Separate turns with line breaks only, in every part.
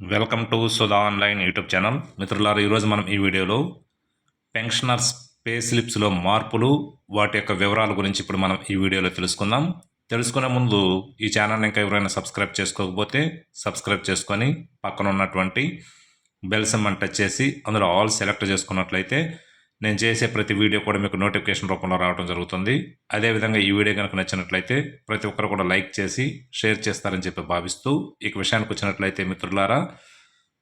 Welcome to Sudha online YouTube channel. మిత్రులారా ఈరోజు మనం ఈ వీడియోలో పెన్షనర్స్ పే స్లిప్స్లో మార్పులు వాటి యొక్క వివరాల గురించి ఇప్పుడు మనం ఈ వీడియోలో తెలుసుకుందాం. తెలుసుకునే ముందు ఈ ఛానల్ని ఇంకా ఎవరైనా సబ్స్క్రైబ్ చేసుకోకపోతే సబ్స్క్రైబ్ చేసుకొని పక్కన ఉన్నటువంటి బెల్ సింబల్ టచ్ చేసి అందులో ఆల్ సెలెక్ట్ చేసుకున్నట్లయితే నేను చేసే ప్రతి వీడియో కూడా మీకు నోటిఫికేషన్ రూపంలో రావడం జరుగుతుంది. అదేవిధంగా ఈ వీడియో కనుక నచ్చినట్లయితే ప్రతి ఒక్కరు కూడా లైక్ చేసి షేర్ చేస్తారని చెప్పి భావిస్తూ ఇక విషయానికి వచ్చినట్లయితే మిత్రులారా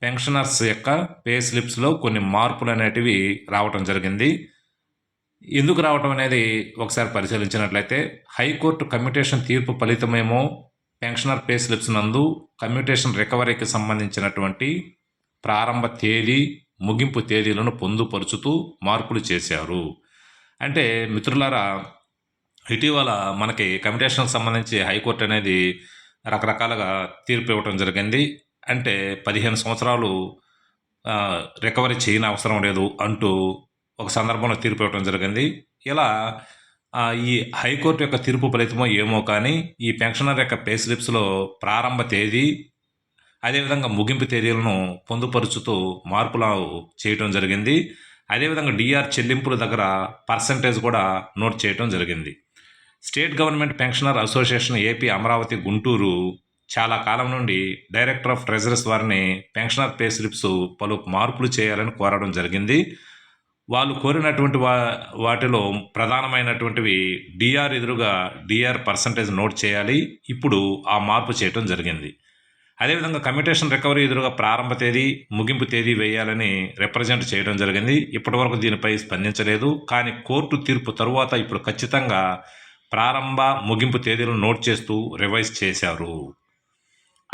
పెన్షనర్స్ యొక్క పే స్లిప్స్లో కొన్ని మార్పులు అనేటివి రావటం జరిగింది. ఎందుకు రావటం అనేది ఒకసారి పరిశీలించినట్లయితే హైకోర్టు కమ్యూటేషన్ తీర్పు ఫలితమేమో పెన్షనర్ పే స్లిప్స్ నందు కమ్యూటేషన్ రికవరీకి సంబంధించినటువంటి ప్రారంభ తేదీ ముగింపు తేదీలను పొందుపరుచుతూ మార్పులు చేశారు. అంటే మిత్రులారా ఇటీవల మనకి కమిటేషన్కి సంబంధించి హైకోర్టు అనేది రకరకాలుగా తీర్పు ఇవ్వటం జరిగింది. అంటే పదిహేను సంవత్సరాలు రికవరీ చేయని అవసరం లేదు అంటూ ఒక సందర్భంలో తీర్పు ఇవ్వటం జరిగింది. ఇలా ఈ హైకోర్టు యొక్క తీర్పు ఫలితమో ఏమో కానీ ఈ పెన్షనర్ యొక్క పే స్లిప్స్లో ప్రారంభ తేదీ అదేవిధంగా ముగింపు తేదీలను పొందుపరుచుతూ మార్పులు చేయటం జరిగింది. అదేవిధంగా డిఆర్ చెల్లింపుల దగ్గర పర్సంటేజ్ కూడా నోట్ చేయటం జరిగింది. State government pensioner association AP Amaravati Guntur చాలా కాలం నుండి డైరెక్టర్ ఆఫ్ ట్రెజరీస్ వారిని పెన్షనర్ పే స్లిప్స్ పలు మార్పులు చేయాలని కోరడం జరిగింది. వాళ్ళు కోరినటువంటి వా వాటిలో ప్రధానమైనటువంటివి డిఆర్ ఎదురుగా డిఆర్ పర్సంటేజ్ నోట్ చేయాలి. ఇప్పుడు ఆ మార్పు చేయటం జరిగింది. అదేవిధంగా కమ్యూటేషన్ రికవరీ ఎదురుగా ప్రారంభ తేదీ ముగింపు తేదీ వేయాలని రిప్రజెంట్ చేయడం జరిగింది. ఇప్పటివరకు దీనిపై స్పందించలేదు. కానీ కోర్టు తీర్పు తరువాత ఇప్పుడు ఖచ్చితంగా ప్రారంభ ముగింపు తేదీలను నోట్ చేస్తూ రివైజ్ చేశారు.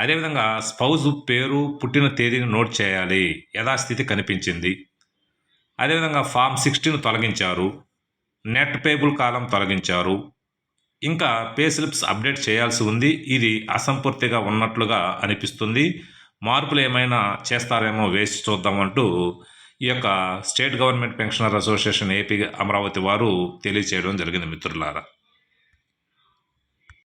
అదేవిధంగా స్పౌజ్ పేరు పుట్టిన తేదీని నోట్ చేయాలి. యథాస్థితి కనిపించింది. అదేవిధంగా ఫామ్ సిక్స్టీన్ తొలగించారు. నెట్ పేబుల్ కాలం తొలగించారు. ఇంకా పే స్లిప్స్ అప్డేట్ చేయాల్సి ఉంది. ఇది అసంపూర్తిగా ఉన్నట్లుగా అనిపిస్తుంది. మార్పులు ఏమైనా చేస్తారేమో వేసి చూద్దామంటూ ఈ యొక్క state government pensioner association AP Amaravati వారు తెలియచేయడం జరిగింది మిత్రులారా.